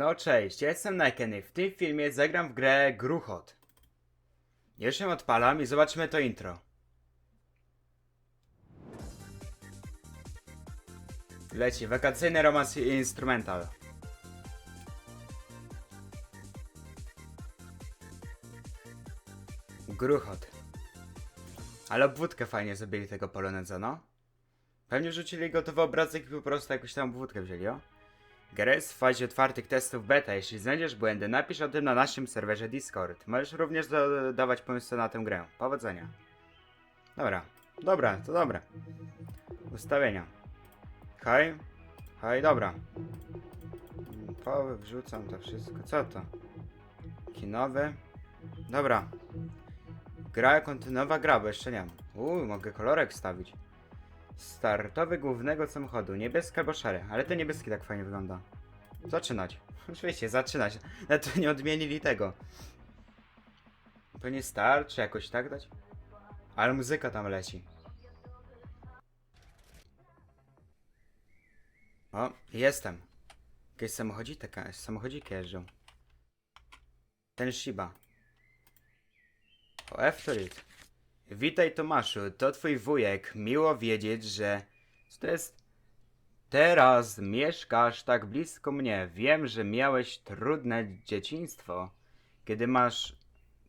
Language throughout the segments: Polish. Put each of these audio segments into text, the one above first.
No cześć, jestem Nekeny. W tym filmie zagram w grę Gruchot. Już ją odpalam i zobaczymy to intro. Leci, wakacyjny romans i instrumental. Gruchot. Ale obwódkę fajnie zrobili tego poloneza, no. Pewnie rzucili gotowy obrazek i po prostu jakąś tam obwódkę wzięli, o. Gra jest w fazie otwartych testów beta. Jeśli znajdziesz błędy, napisz o tym na naszym serwerze Discord. Możesz również dodawać pomysły na tę grę. Powodzenia. Dobra, dobra, to dobra. Ustawienia. Hej, hej, dobra. Po, wrzucam to wszystko. Co to? Kinowy. Dobra. Gra kontynuowa gra, bo jeszcze nie mam. Uuu, mogę kolorek stawić. Startowy głównego samochodu, niebieski albo szary, ale ten niebieski tak fajnie wygląda. Zaczynać. Oczywiście, zaczynać. Nawet nie odmienili tego. Pewnie start, czy jakoś tak dać? Ale muzyka tam leci. O, jestem. Jakieś samochodziki, samochodziki jeżdżą. Ten Shiba. O, F-Torit. Witaj Tomaszu, to twój wujek. Miło wiedzieć, że... Co to jest? Teraz mieszkasz tak blisko mnie. Wiem, że miałeś trudne dzieciństwo. Kiedy masz...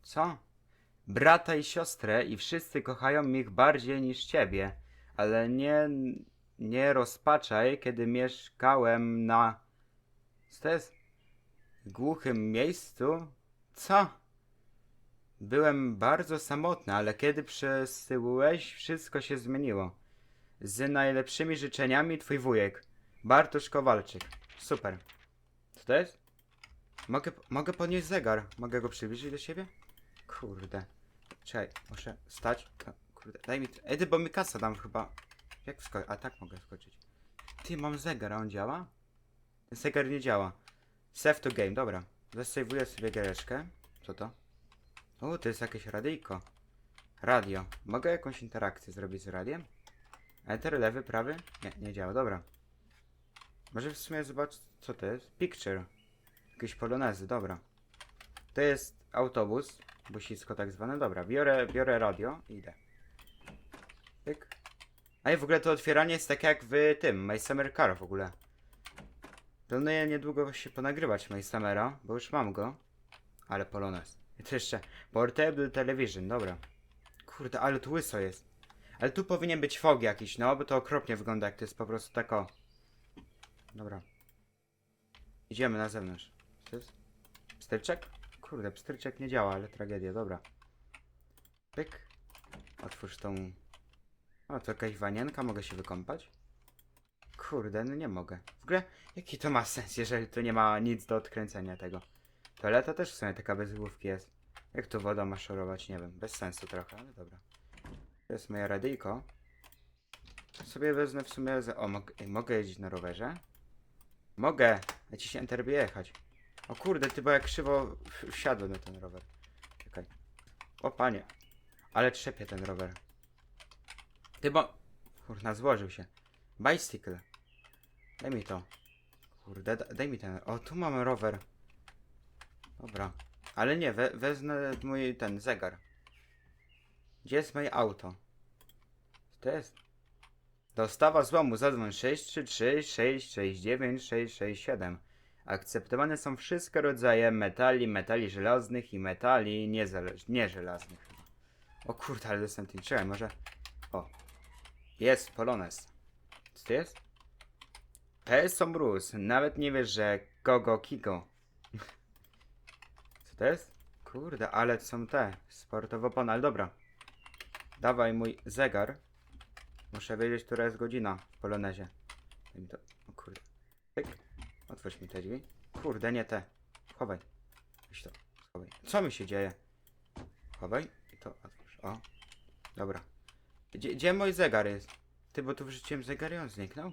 Co? Brata i siostrę i wszyscy kochają ich bardziej niż ciebie. Ale nie... Nie rozpaczaj, kiedy mieszkałem na... Co to jest? Głuchym miejscu? Co? Byłem bardzo samotny, ale kiedy przesyłałeś, wszystko się zmieniło. Z najlepszymi życzeniami, twój wujek, Bartosz Kowalczyk. Super. Co to jest? Mogę, mogę podnieść zegar. Mogę go przybliżyć do siebie? Kurde. Czekaj, muszę stać. Kurde, daj mi... Ej, ty, bo mi kasa dam chyba. Jak wskoczyć? A tak mogę skoczyć. Ty, mam zegar, a on działa? Zegar nie działa. Save to game, dobra. Zasejwuję sobie giereczkę. Co to? O, to jest jakieś radyjko. Radio. Mogę jakąś interakcję zrobić z radiem? Enter, lewy, prawy? Nie, nie działa, dobra. Może w sumie zobacz, co to jest? Picture. Jakieś polonezy, dobra. To jest autobus, busisko tak zwane, dobra. Biorę, biorę radio i idę. Pyk. A i w ogóle to otwieranie jest tak jak w tym, My Summer Car w ogóle. Planuję niedługo się ponagrywać My Summera, bo już mam go. Ale polonez. I to jeszcze Portable Television, dobra. Kurde, ale tu łyso jest. Ale tu powinien być fog jakiś, no, bo to okropnie wygląda, jak to jest po prostu tak o. Dobra. Idziemy na zewnątrz. Co jest? Pstryczek? Kurde, pstryczek nie działa, ale tragedia, dobra. Pyk. Otwórz tą... O, to jakaś wanienka, mogę się wykąpać? Kurde, no nie mogę. W ogóle, jaki to ma sens, jeżeli tu nie ma nic do odkręcenia tego? Toaleta też w sumie taka bez główki jest. Jak tu woda ma szorować, nie wiem. Bez sensu trochę, ale dobra. To jest moje radyjko. Sobie wezmę w sumie... O, mogę jeździć na rowerze? Mogę! Naciśnij Enter, by jechać. O kurde, ty, bo jak krzywo wsiadłem na ten rower. Czekaj. O panie. Ale trzepie ten rower. Ty, bo... Kurna, złożył się. Bicycle. Daj mi to. Kurde, da, daj mi ten... O, tu mamy rower. Dobra. Ale nie, we, wezmę mój ten zegar. Gdzie jest moje auto? To jest? Dostawa złomu zadzwoń 633 669 667. Akceptowane są wszystkie rodzaje metali, metali żelaznych i metali nieżelaznych. O kurde, ale dostałem tym. Czekaj, może... O. Jest Polones. Co to jest? PS Bruce. Nawet nie wiesz, że kogo kiko. Co to jest? Kurde, ale są te sportowo pan, ale dobra. Dawaj mój zegar. Muszę wiedzieć, która jest godzina w Polonezie. To. O kurde. Pyk. Otwórz mi te drzwi. Kurde, nie te. Chowaj. To. Schowaj. Co mi się dzieje? Chowaj i to otwórz. O. Dobra. Gdzie, gdzie mój zegar jest? Ty, bo tu wrzuciłem zegar i on zniknął?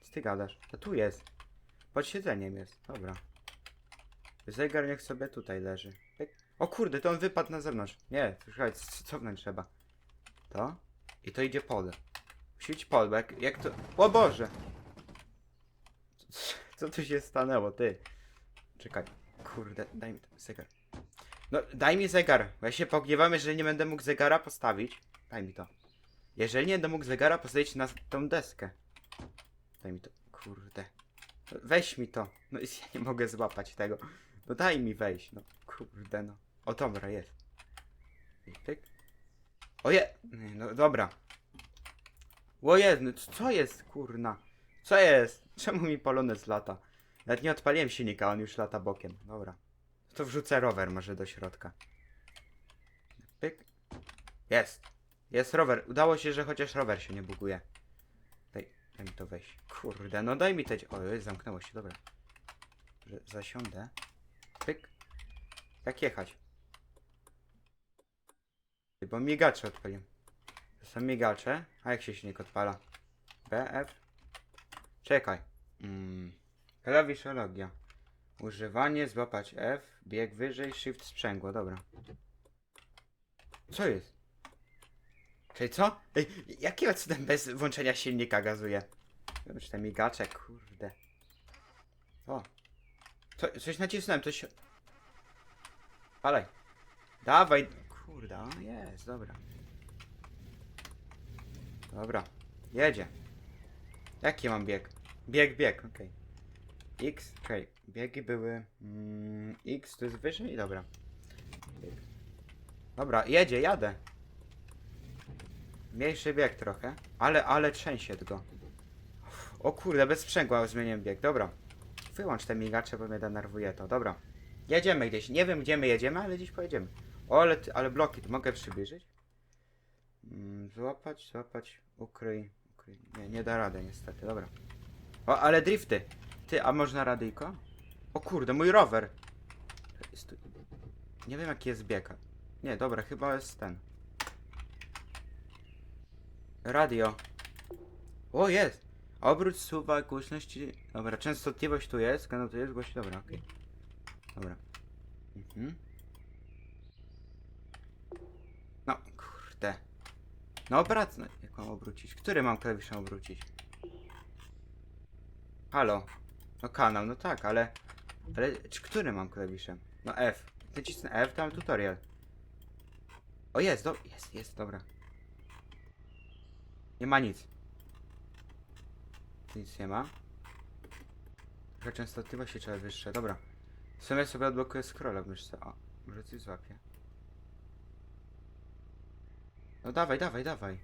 Co ty gadasz? To tu jest. Pod siedzeniem jest. Dobra. Zegar niech sobie tutaj leży. Pyk. O kurde, to on wypadł na zewnątrz. Nie, słuchaj, cofnąć trzeba. To? I to idzie pole. Musi być pole, jak, jak to... O Boże! Co tu się stanęło, ty? Czekaj. Kurde, daj mi zegar. No, daj mi zegar. Ja się pogniewam, jeżeli nie będę mógł zegara postawić. Daj mi to. Jeżeli nie będę mógł zegara postawić na tą deskę. Daj mi to. Kurde. Weź mi to. No ja nie mogę złapać tego. No daj mi wejść. No kurde no. O dobra, jest. I Pyk. Oje. Nie, No dobra. O jest, no co jest kurna? Co jest? Czemu mi polonez lata? Nawet nie odpaliłem silnika, on już lata bokiem. Dobra. To wrzucę rower może do środka. Pyk. Jest. Jest rower. Udało się, że chociaż rower się nie buguje. Daj, daj mi to wejść. Kurde, no daj mi te... O, zamknęło się, dobra. Zasiądę. Pyk. Jak jechać? Bo migacze odpaliłem. To są migacze. A jak się silnik odpala? B, F. Czekaj. Mm. Klawiszologia. Używanie, złapać F, bieg wyżej, shift sprzęgło, dobra. Co jest? Czyli co? Ej, jakiego cudem bez włączenia silnika gazuje? Zobacz te migacze, kurde. O. Co, coś nacisnąłem, coś się... Palej. Dawaj. Kurde, o jest, dobra. Dobra. Jedzie. Jaki mam bieg? Bieg, bieg, okej. X, okej. Biegi były... Mm, X to jest wyżej? Dobra. Dobra, jedzie, jadę. Mniejszy bieg trochę. Ale, ale trzęsie go. O kurde, bez sprzęgła zmieniłem bieg. Dobra. Wyłącz te migacze, bo mnie denerwuje to. Dobra. Jedziemy gdzieś. Nie wiem, gdzie my jedziemy, ale gdzieś pojedziemy. O, ale, ale bloki. Mogę przybliżyć? Mm, złapać, złapać, ukryj, ukryj. Nie, nie da rady niestety. Dobra. O, ale drifty. Ty, a można radyjko? O kurde, mój rower. Nie wiem jaki jest bieg. Nie, dobra, chyba jest ten. Radio. O, jest! Obrót suwa głośności. Dobra, częstotliwość tu jest, kanał tu jest, głośność. Dobra, okej. Dobra. Mhm. No, kurde. No, obrac... no, Jak mam obrócić? Który mam klawiszem obrócić? Halo. No kanał, no tak, ale... Ale czy który mam klawiszem? No F. Nacisnę F, tam tutorial. O jest, do... jest, jest, dobra. Nie ma nic. Nic nie ma. Trochę częstotliwości trzeba wyższe, dobra. W sumie sobie odblokuję scrolla w myszce. O, może coś złapię. No dawaj, dawaj, dawaj.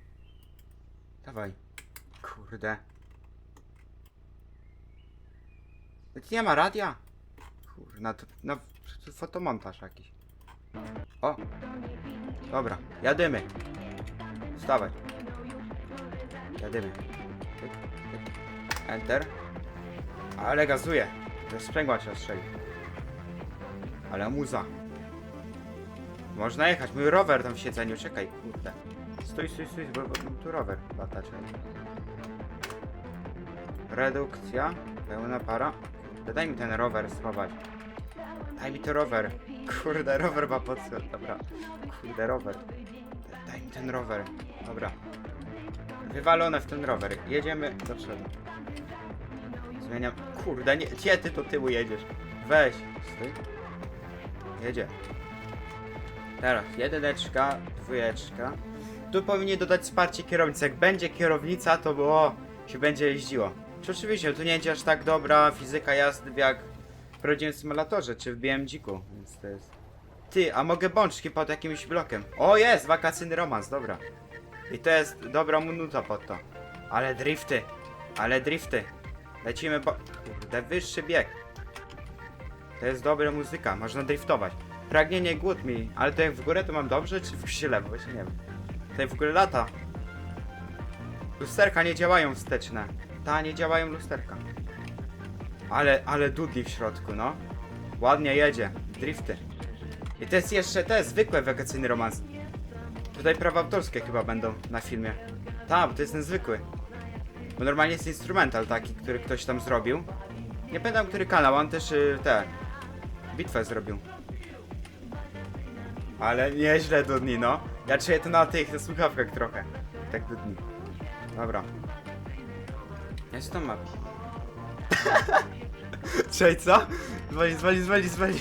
Dawaj. Kurde. Nie ma radia? Kurna, to, no, to fotomontaż jakiś. O! Dobra, jadymy. Wstawaj. Jadymy. Enter. Ale gazuje. To sprzęgła trzeba strzelić. Ale muza. Można jechać. Mój rower tam w siedzeniu. Czekaj, kurde. Stój, stój, stój, bo, bo tu rower lata. czekaj. Redukcja. Pełna para. Daj mi ten rower schować. Daj mi to rower. Kurde, rower ma pod... Dobra. Kurde, rower. Daj mi ten rower. Dobra. Wywalone w ten rower. Jedziemy do przodu. Zmieniam. Kurde, nie, gdzie ty do tyłu jedziesz? Weź. Jedzie. Teraz jedyneczka, dwójeczka. Tu powinni dodać wsparcie kierownicy. Jak będzie kierownica, to było się będzie jeździło. Czy oczywiście, tu nie będzie aż tak dobra fizyka jazdy jak w prawdziwym symulatorze, czy w BMG-ku, więc to jest... Ty, a mogę bączki pod jakimś blokiem. O, jest! Wakacyjny romans, dobra. I to jest dobra minuta pod to. Ale drifty, ale drifty. Lecimy bo... Kurde, wyższy bieg. To jest dobra muzyka, można driftować. Pragnienie głód mi, ale to jak w górę to mam dobrze, czy w źle, bo właśnie nie wiem. Tutaj w ogóle lata. Lusterka nie działają wsteczne. Ta, nie działają lusterka. Ale, ale dudli w środku, no. Ładnie jedzie. Drifty. I to jest jeszcze, to jest zwykłe wakacyjny romans. Tutaj prawa autorskie chyba będą na filmie. Tak, to jest ten zwykły. Bo normalnie jest instrumental taki, który ktoś tam zrobił. Nie pamiętam, który kanał, on też y, te... Bitwę zrobił. Ale nieźle dudni, no. Ja czuję to na tych na słuchawkach trochę. Tak dudni. Dobra. Jest to map. Czekaj, co? Zwali, zwali, zwali, zwali.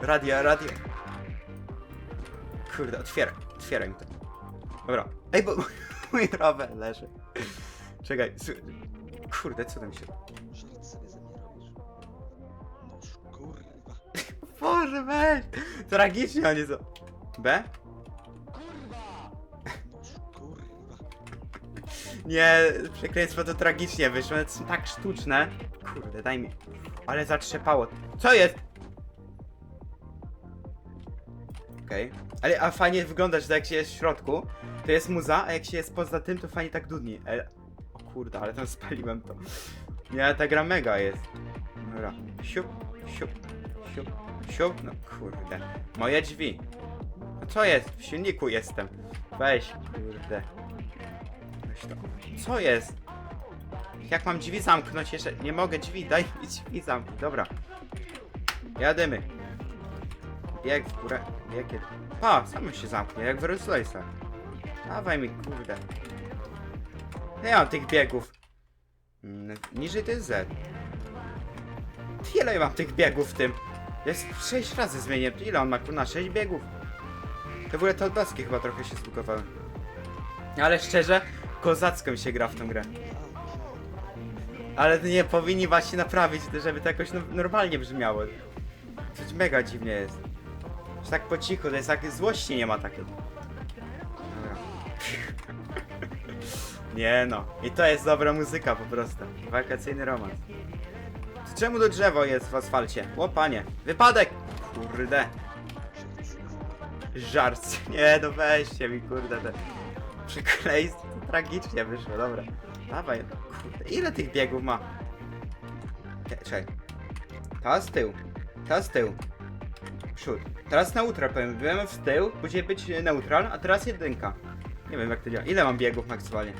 Radio, radio. Kurde, otwieraj, otwieraj mi to. Dobra. Ej, bo mój rower leży. Czekaj, s- kurde, co tam się... Żart sobie ze mnie robisz. Noż kurwa. Boże, weź! Tragicznie oni są. B? Noż kurwa. Nie, przekleństwo to tragicznie wyszło, one są tak sztuczne. Kurde, daj mi. Ale zatrzepało. Co jest? Okej. Ale a fajnie wygląda, że jak się jest w środku, to jest muza, a jak się jest poza tym, to fajnie tak dudni. E... O kurde, ale tam spaliłem to. Nie, ta gra mega jest. Dobra. Siup, siup, siup, siup. No kurde. Moje drzwi. No co jest? W silniku jestem. Weź, kurde. Weź to. Co jest? Jak mam drzwi zamknąć jeszcze? Nie mogę drzwi, daj mi drzwi zamknąć. Dobra. Jadymy. Bieg w górę. Bieg kiedy... Pa, samo się zamknie, jak w Roslejsach. Dawaj mi, kurde. Nie mam tych biegów. Mm, Niżej to jest Z. Ile mam tych biegów w tym? Jest 6 razy zmienię. Ile on ma kurna? 6 biegów. To w ogóle te odblaski chyba trochę się zbugowały. Ale szczerze, kozacko mi się gra w tą grę. Ale nie powinni właśnie naprawić, żeby to jakoś no, normalnie brzmiało. To mega dziwnie jest. Tak po cichu, to jest jak złości nie ma takiej. Dobra. Nie no. I to jest dobra muzyka po prostu. Wakacyjny romans. Czemu to drzewo jest w asfalcie? O panie. Wypadek! Kurde. Żart. Nie no weźcie mi kurde te tragicznie wyszło, dobra. Dawaj, kurde. Ile tych biegów ma? Cze- Czekaj. Ta z tyłu. Ta z tyłu. Przód. Teraz neutral powiem. Byłem w tył, później być neutral, a teraz jedynka. Nie wiem jak to działa. Ile mam biegów maksymalnie?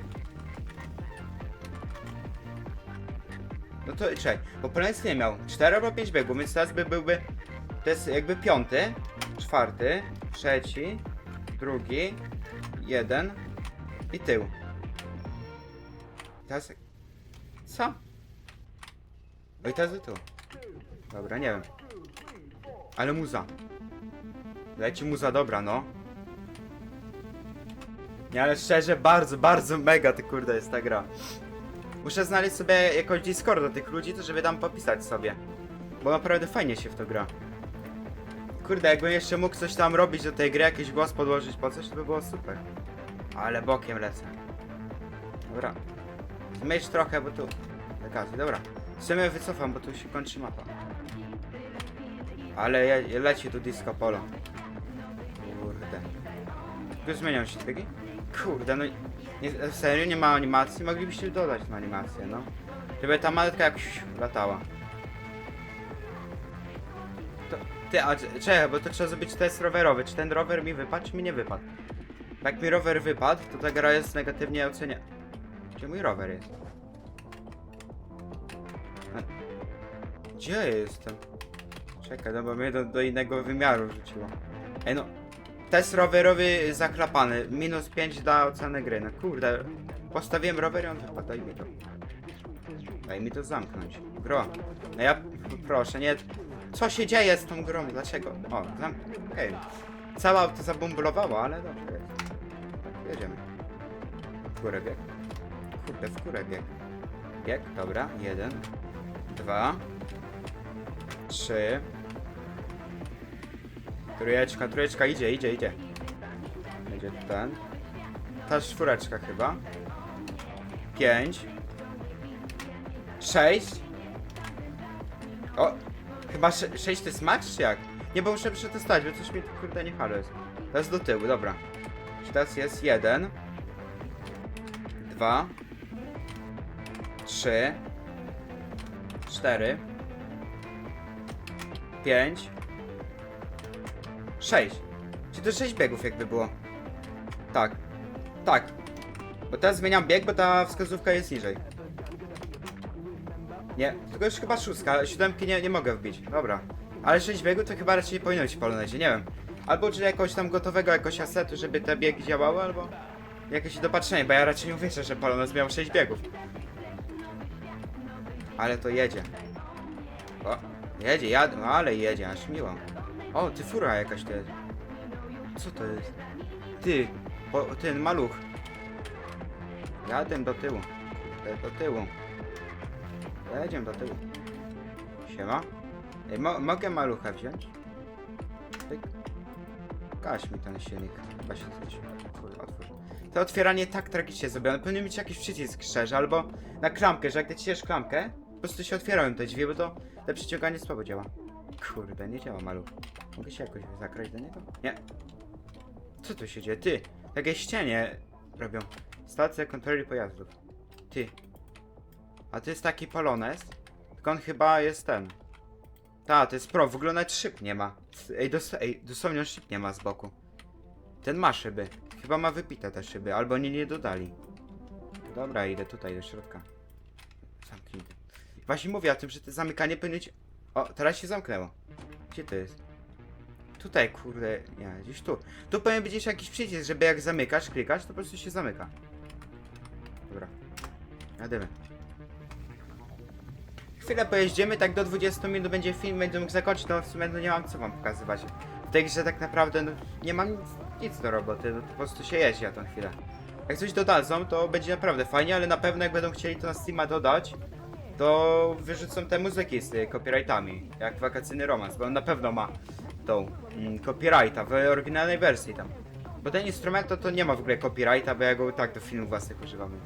No to czekaj, bo Polański nie miał 4 albo 5 biegów, więc teraz by byłby. To jest jakby piąty, czwarty, trzeci, drugi, jeden i tył. Teraz. Co? No i teraz do tyłu. Dobra, nie wiem. Ale muza. Leci muza dobra, no. Nie, ale szczerze, bardzo, bardzo mega to kurde jest ta gra. Muszę znaleźć sobie jakoś Discord do tych ludzi, to żeby tam popisać sobie. Bo naprawdę fajnie się w to gra. Kurde, jakbym jeszcze mógł coś tam robić do tej gry, jakiś głos podłożyć po coś, to by było super. Ale bokiem lecę. Dobra. Zmniejsz trochę, bo tu... Dobra. W sumie wycofam, bo tu się kończy mapa. Ale je, leci tu disco polo. Kurde. Tu zmienią się trygi? Kurde, no... Nie, serio, nie ma animacji? Moglibyście dodać tą animację, no. Żeby ta maletka jakoś latała. To, ty, a czekaj, bo to trzeba zrobić test rowerowy. Czy ten rower mi wypadł, czy mi nie wypadł? Jak mi rower wypadł, to ta gra jest negatywnie ocenia. Gdzie mój rower jest? Gdzie ja jestem? Czekaj, no bo mnie do, do innego wymiaru rzuciło. Ej no, test rowerowy zaklapany. Minus 5 da ocenę gry. No kurde, postawiłem rower i on wypadł. Daj mi to. Daj mi to zamknąć. Gro. No ja proszę, nie. Co się dzieje z tą grą? Dlaczego? O, zam... Okej. Cała auto zabumbulowało, ale dobrze jedziemy. W górę bieg. Kurde, w górę bieg. Bieg, dobra. Jeden. Dwa. Trzy. Trójeczka, trójeczka, idzie, idzie, idzie. Będzie ten. Ta czwóreczka chyba. Pięć. Sześć. O! Chyba sze sześć to jest max, czy jak? Nie, bo muszę przetestować, bo coś mi kurde nie halo jest. Do tyłu, dobra. Teraz jest jeden. Dwa. Trzy. Cztery. Pięć. Sześć. Czy to sześć biegów jakby było? Tak. Tak. Bo teraz zmieniam bieg, bo ta wskazówka jest niżej. Nie, tylko już chyba szóstka, siódemki nie, nie mogę wbić. Dobra. Ale sześć biegów to chyba raczej powinno być w nie wiem. Albo czy jakoś tam gotowego jakoś asetu, żeby te biegi działały, albo jakieś dopatrzenie, bo ja raczej nie uwierzę, że Polonez miał sześć biegów. Ale to jedzie. O, jedzie, jadę, no ale jedzie, aż miło. O, ty fura jakaś jest. Co to jest? Ty, o, ten maluch. Jadę do tyłu. Do tyłu. Jedziemy do tyłu. Siema. Ej, mo mogę malucha wziąć? Tyk. Kaś mi ten silnik. Chyba się coś... Kurde, otwórz. To otwieranie tak tragicznie zrobione. Powinien mieć jakiś przycisk szczerze, albo na klamkę, że jak naciśniesz klamkę, po prostu się otwierają te drzwi, bo to te przyciąganie słabo działa. Kurde, nie działa maluch. Mogę się jakoś zakrać do niego? Nie. Co tu się dzieje? Ty! Takie ścianie robią. Stacja kontroli pojazdów. Ty. A to jest taki Polones? Tylko on chyba jest ten. Ta, to jest pro, w ogóle nawet szyb nie ma. Ej, dos ej dosłownie szyb nie ma z boku. Ten ma szyby. Chyba ma wypite te szyby, albo nie, nie dodali. Dobra, idę tutaj do środka. Zamknięty. Właśnie mówię o tym, że to zamykanie powinno być... O, teraz się zamknęło. Gdzie to jest? Tutaj, kurde, nie, gdzieś tu. Tu powinien być jeszcze jakiś przycisk, żeby jak zamykasz, klikasz, to po prostu się zamyka. Dobra. Jadymy. Chwilę pojeździmy, tak do 20 minut będzie film, będę mógł zakończyć, no w sumie no nie mam co wam pokazywać. W tej grze tak naprawdę no, nie mam nic, nic do roboty, no, po prostu się jeździ na tą chwilę. Jak coś dodadzą, to będzie naprawdę fajnie, ale na pewno jak będą chcieli to na Steama dodać, to wyrzucą te muzyki z y, copyrightami, jak wakacyjny romans, bo on na pewno ma tą mm, copyrighta w oryginalnej wersji tam. Bo ten instrument to, to nie ma w ogóle copyrighta, bo ja go tak do filmów własnych używam. Więc.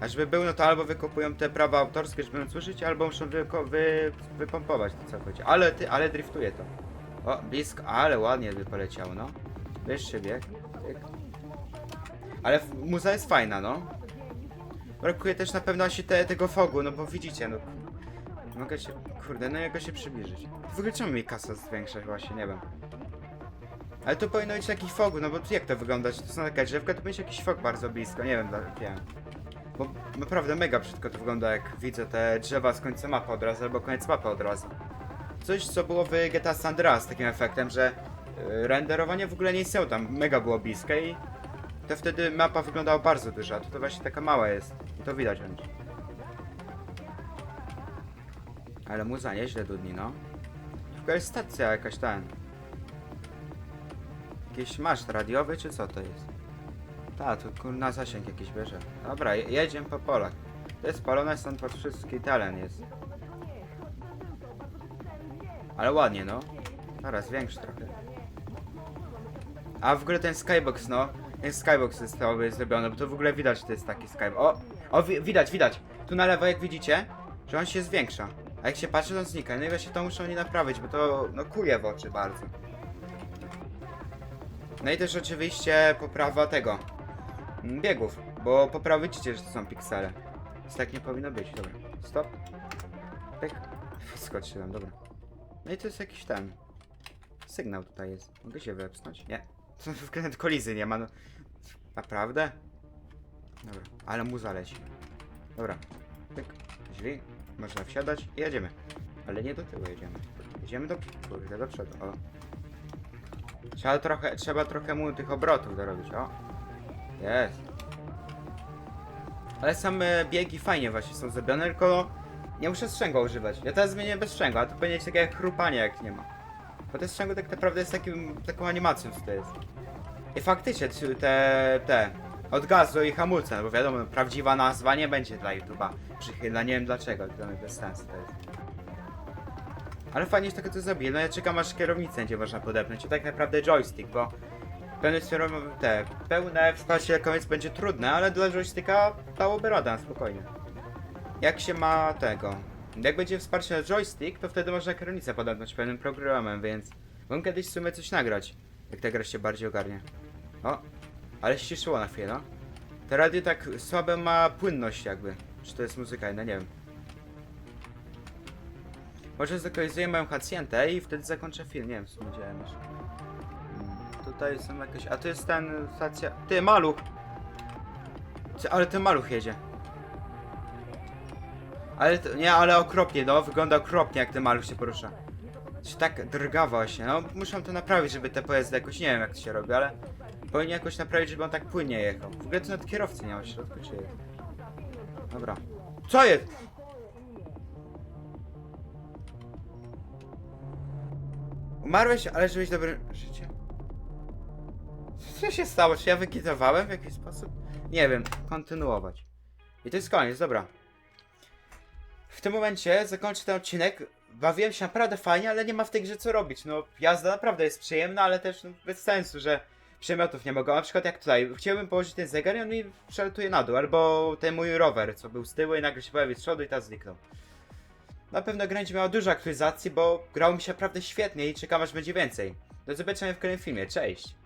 A żeby był, no to albo wykopują te prawa autorskie, żeby móc użyć, albo muszą wyko wy wypompować to całkowicie. Ale ty, ale driftuje to. O, blisko, ale ładnie by poleciało, no. Wyższy bieg. Ale muza jest fajna, no. Brakuje też na pewno się te, tego fogu, no bo widzicie, no. Mogę się, kurde, no jakoś się przybliżyć. W ogóle czemu mi kasa zwiększa właśnie, nie wiem. Ale tu powinno być taki fogu, no bo jak to wygląda? Czy to są taka drzewka, to będzie jakiś fog bardzo blisko, nie wiem, dla- wiem. Bo naprawdę mega brzydko to wygląda, jak widzę te drzewa z końca mapy od razu, albo koniec mapy od razu. Coś, co było w GTA San Andreas takim efektem, że y, renderowanie w ogóle nie istniało tam, mega było bliskie i to wtedy mapa wyglądała bardzo duża, a to właśnie taka mała jest. To widać będzie. Ale muza nieźle dudni, no. Tylko jest stacja jakaś ten. Jakiś maszt radiowy, czy co to jest? Ta, tu kurna zasięg jakiś bierze. Dobra, je jedziemy po polach. To jest polone, stąd pod wszystki teren jest. Ale ładnie, no. Teraz większy trochę. A w ogóle ten skybox, no. Ten skybox jest cały zrobiony, bo to w ogóle widać, że to jest taki skybox. O! O, wi widać, widać. Tu na lewo, jak widzicie, że on się zwiększa. A jak się patrzy, to znika. No i właśnie to muszą nie naprawić, bo to, no, kuje w oczy bardzo. No i też oczywiście poprawa tego. mm, Biegów, bo po prawo widzicie, że to są piksele. Więc tak nie powinno być, dobra. Stop. Pyk. Skoczyłem, dobra. No i to jest jakiś ten. Sygnał tutaj jest. Mogę się wepchnąć? Nie. To w ogóle nawet kolizy nie ma, no. Naprawdę? Dobra, ale muza leci. Dobra. Pyk. Drzwi. Można wsiadać i jedziemy. Ale nie do tyłu jedziemy. Jedziemy do kurde, do przodu. O. Trzeba trochę, trzeba trochę mu tych obrotów dorobić, o. Jest. Ale same biegi fajnie właśnie są zrobione, tylko nie muszę sprzęgła używać. Ja teraz zmienię bez sprzęgła, a to być takie jak chrupanie jak nie ma. Bo to sprzęgło tak naprawdę jest takim, taką animacją, co to jest. I faktycznie te, te, od gazu i hamulce, no bo wiadomo, prawdziwa nazwa nie będzie dla YouTube'a przychylna, nie wiem dlaczego, dla mnie bez sensu to jest. Ale fajnie, że takie to zrobili. No ja czekam aż kierownicę będzie można podepnąć. I tak naprawdę joystick, bo pełne te pełne wsparcie koniec będzie trudne, ale dla joysticka dałoby radę spokojnie. Jak się ma tego? Jak będzie wsparcie na joystick, to wtedy można kierownicę podepnąć pełnym programem, więc mogę kiedyś w sumie coś nagrać. Jak ta gra się bardziej ogarnie. O, ale ściszyło na chwilę, no. To radio tak słabe ma płynność jakby. Czy to jest muzyka? No nie wiem. Może zlokalizuję moją hacjentę i wtedy zakończę film. Nie wiem, w sumie działałem jeszcze. Mm, Tutaj są jakieś... A to jest ten stacja... Ty, maluch! Ty, ale ten maluch jedzie. Ale to, nie, ale okropnie, no. Wygląda okropnie, jak ten maluch się porusza. Się tak drga właśnie, no. Muszę to naprawić, żeby te pojazdy jakoś... Nie wiem, jak to się robi, ale... Powinien jakoś naprawić, żeby on tak płynnie jechał. W ogóle to nawet kierowcy nie ma w środku, czy jest? Dobra. Co jest? Umarłeś, ale żyłeś dobre życie? Co się stało? Czy ja wykitowałem w jakiś sposób? Nie wiem, kontynuować. I to jest koniec, dobra. W tym momencie zakończę ten odcinek. Bawiłem się naprawdę fajnie, ale nie ma w tej grze co robić. No, jazda naprawdę jest przyjemna, ale też no, bez sensu, że przedmiotów nie mogę. Na przykład jak tutaj, chciałbym położyć ten zegar i on mi przelatuje na dół, albo ten mój rower, co był z tyłu i nagle się pojawił z przodu i teraz zniknął. Na pewno gra będzie miała dużo aktualizacji, bo grało mi się naprawdę świetnie i czekam aż będzie więcej. Do zobaczenia w kolejnym filmie, cześć!